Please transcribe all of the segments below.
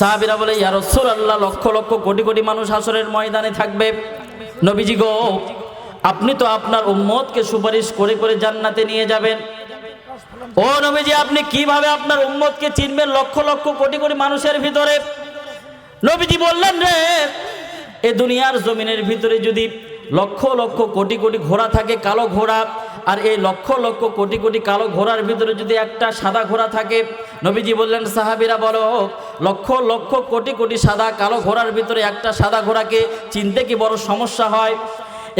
সাহাবিরা বলে, ইয়া আল্লাহ লক্ষ লক্ষ কোটি কোটি মানুষ হাসরের ময়দানে থাকবে। নবীজি গো, আপনি তো আপনার উম্মতকে সুপারিশ করে করে জান্নাতে নিয়ে যাবেন। ও নবীজি, আপনি কীভাবে আপনার উম্মতকে চিনবেন লক্ষ লক্ষ কোটি কোটি মানুষের ভিতরে? নবীজি বললেন রে, এ দুনিয়ার জমিনের ভিতরে যদি লক্ষ লক্ষ কোটি কোটি ঘোড়া থাকে, কালো ঘোড়া। আর এই লক্ষ লক্ষ কোটি কোটি কালো ঘোড়ার ভিতরে যদি একটা সাদা ঘোড়া থাকে, নবীজি বললেন, সাহাবিরা, বলো, লক্ষ লক্ষ কোটি কোটি সাদা কালো ঘোড়ার ভিতরে একটা সাদা ঘোড়াকে চিনতে কি বড় সমস্যা হয়?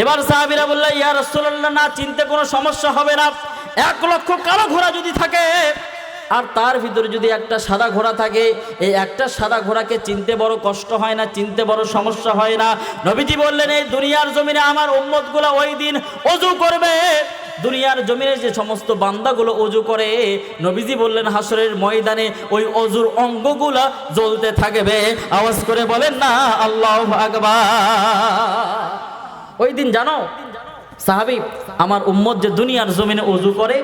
এবার সাহাবিরা বললেন ইয়া রাসূলুল্লাহ, না, চিনতে কোনো সমস্যা হবে না। এক লক্ষ কালো ঘোড়া যদি থাকে আর তার ভিতরে যদি একটা সাদা ঘোড়া থাকে, এই একটা সাদা ঘোড়াকে চিনতে বড় কষ্ট হয় না, চিনতে বড় সমস্যা হয় না। নবীজি বললেন, এই দুনিয়ার জমিনে আমার উম্মতগুলো ওই দিন অজু করবে। দুনিয়ার জমিনে যে সমস্ত বান্দাগুলো অজু করে, নবীজি বললেন হাসরের ময়দানে ওই অজুর অঙ্গগুলা জ্বলতে থাকবে। আওয়াজ করে বলেন, না, আল্লাহ আকবার। ওই দিন জানো, সাহাবি, আমার উম্মত যে দুনিয়ার জমিনে অজু করে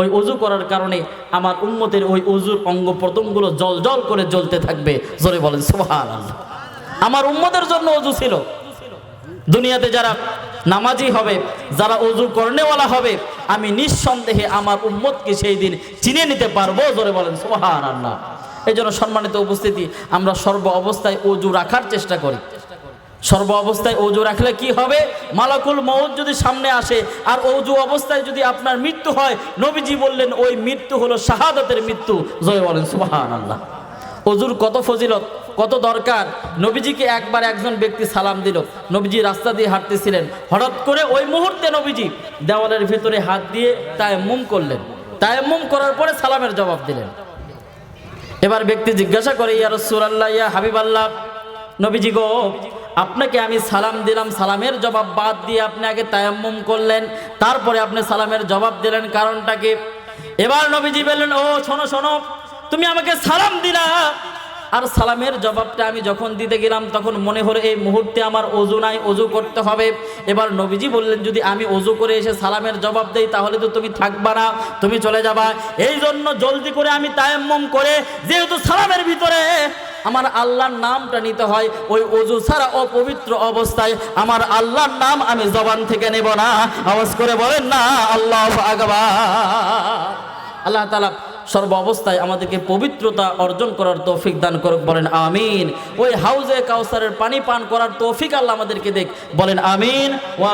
ওই অজু করার কারণে আমার উম্মতের ওই অজুর অঙ্গ প্রত্যঙ্গগুলো জল জল করে জ্বলতে থাকবে। জোরে বলেন সোহান আমার উম্মতের জন্য অজু ছিল। দুনিয়াতে যারা নামাজি হবে, যারা অজু করনেওয়ালা হবে, আমি নিঃসন্দেহে আমার উম্মতকে সেই দিন চিনে নিতে পারব, জোরে বলেন সোহান আল্লাহ এই জন্য সম্মানিত উপস্থিতি, আমরা সর্ব অবস্থায় অজু রাখার চেষ্টা করি। সর্ব অবস্থায় অজু রাখলে কি হবে? মালাকুল মৌত যদি সামনে আসে, আর অজু অবস্থায় যদি আপনার মৃত্যু হয়, নবীজি বললেন, ওই মৃত্যু হলো শাহাদাতের মৃত্যু। জয় বলেন সুবাহান আল্লাহ অজুর কত ফজিলত, কত দরকার। নবীজিকে একবার একজন ব্যক্তি সালাম দিল। নবীজি রাস্তা দিয়ে হাঁটতেছিলেন। হঠাৎ করে ওই মুহূর্তে নবীজি দেওয়ালের ভিতরে হাত দিয়ে তায়াম্মুম করলেন। তায়াম্মুম করার পরে সালামের জবাব দিলেন। এবার ব্যক্তি জিজ্ঞাসা করে, ইয়া রসুলাল্লাহ, ইয়া হাবিব আল্লাহ নবীজি গো, আপনাকে আমি সালাম দিলাম, সালামের জবাব বাদ দিয়ে আপনি আগে তায়াম্মুম করলেন, তারপরে আপনি সালামের জবাব দিলেন কারণটাকে এবার নবীজি বললেন, ও, শোনো শোনো, তুমি আমাকে সালাম দিলা। আর সালামের জবাবটা আমি যখন দিতে গেলাম, তখন মনে হলো এই মুহূর্তে আমার অজু নাই, অজু করতে হবে। এবার নবীজি বললেন, যদি আমি অজু করে এসে সালামের জবাব দেই, তাহলে তো তুমি থাকবা না, তুমি চলে যাবা। এই জন্য জলদি করে আমি তায়াম্মম করে, যেহেতু সালামের ভিতরে আমার আল্লাহর নামটা নিতে হয়, ওই অজু ছাড়া অপবিত্র অবস্থায় আমার আল্লাহর নাম আমি জবান থেকে নেব না। আওয়াজ করে বলেন, না, আল্লাহ আকবার। আল্লাহ তালা সর্ব অবস্থায় আমাদেরকে পবিত্রতা অর্জন করার তৌফিক দান করুক, বলেন, আমিন। ওই হাউজে কাউসারের পানি পান করার তৌফিক আল্লাহ আমাদেরকে দেখ বলেন, আমিন। ওয়া